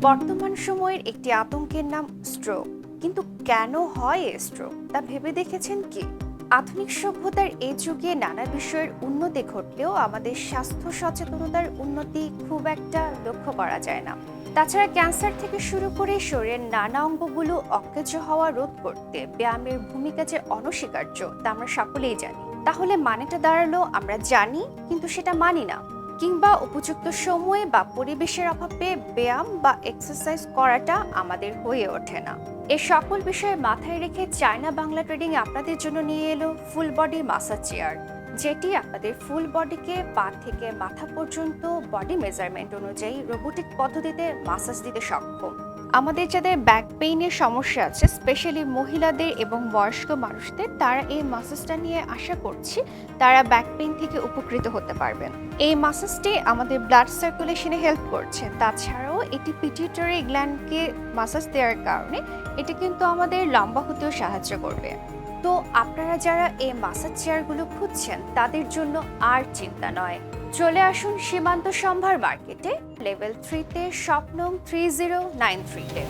বর্তমান সময়ের একটি আতঙ্কের নাম স্ট্রোক কিন্তু কেন হয় এই স্ট্রোক তা ভেবে দেখেছেন কি? আধুনিক সভ্যতার এই যুগে নানা বিষয়ের উন্নতি ঘটলেও আমাদের স্বাস্থ্য সচেতনতার উন্নতি খুব একটা লক্ষ্য করা যায় না। তাছাড়া ক্যান্সার থেকে শুরু করে শরীরের নানা অঙ্গগুলো অকেজ হওয়া রোধ করতে ব্যায়ামের ভূমিকা যে অনস্বীকার্য, তা আমরা সকলেই জানি। তাহলে মানেটা দাঁড়াল, আমরা জানি, কিন্তু সেটা মানি না। কিংবা উপযুক্ত সময়ে বা পরিবেশের অভাবে ব্যায়াম বা এক্সারসাইজ করাটা আমাদের হয়ে ওঠে না। এ সকল বিষয়ে মাথায় রেখে চায়না বাংলা ট্রেডিং আপনাদের জন্য নিয়ে এলো ফুল বডি মাসাজ চেয়ার যেটি আপনাদের ফুল বডিকে পা থেকে মাথা পর্যন্ত বডি মেজারমেন্ট অনুযায়ী রোবোটিক পদ্ধতিতে মাসাজ দিতে সক্ষম। আমাদের যাদের ব্যাক পেইনের সমস্যা আছে স্পেশালি মহিলাদের এবং বয়স্ক মানুষদের, তারা এই মাসাজটা নিয়ে আশা করছি তারা ব্যাক পেইন থেকে উপকৃত হতে পারবেন। এই মাসাজটি আমাদের ব্লাড সার্কুলেশনে হেল্প করছে। তাছাড়াও এটি পিটিউটারি গ্ল্যান্ডকে মাসাজ দেওয়ার কারণে এটি কিন্তু আমাদের লম্বা হতেও সাহায্য করবে। তো আপনারা যারা এই মাসাজ চেয়ারগুলো খুঁজছেন, তাদের জন্য আর চিন্তা নয়। চলে আসুন সীমান্ত সম্ভার মার্কেটে লেভেল থ্রিতে স্বপ্নম থ্রি জিরো নাইন থ্রিতে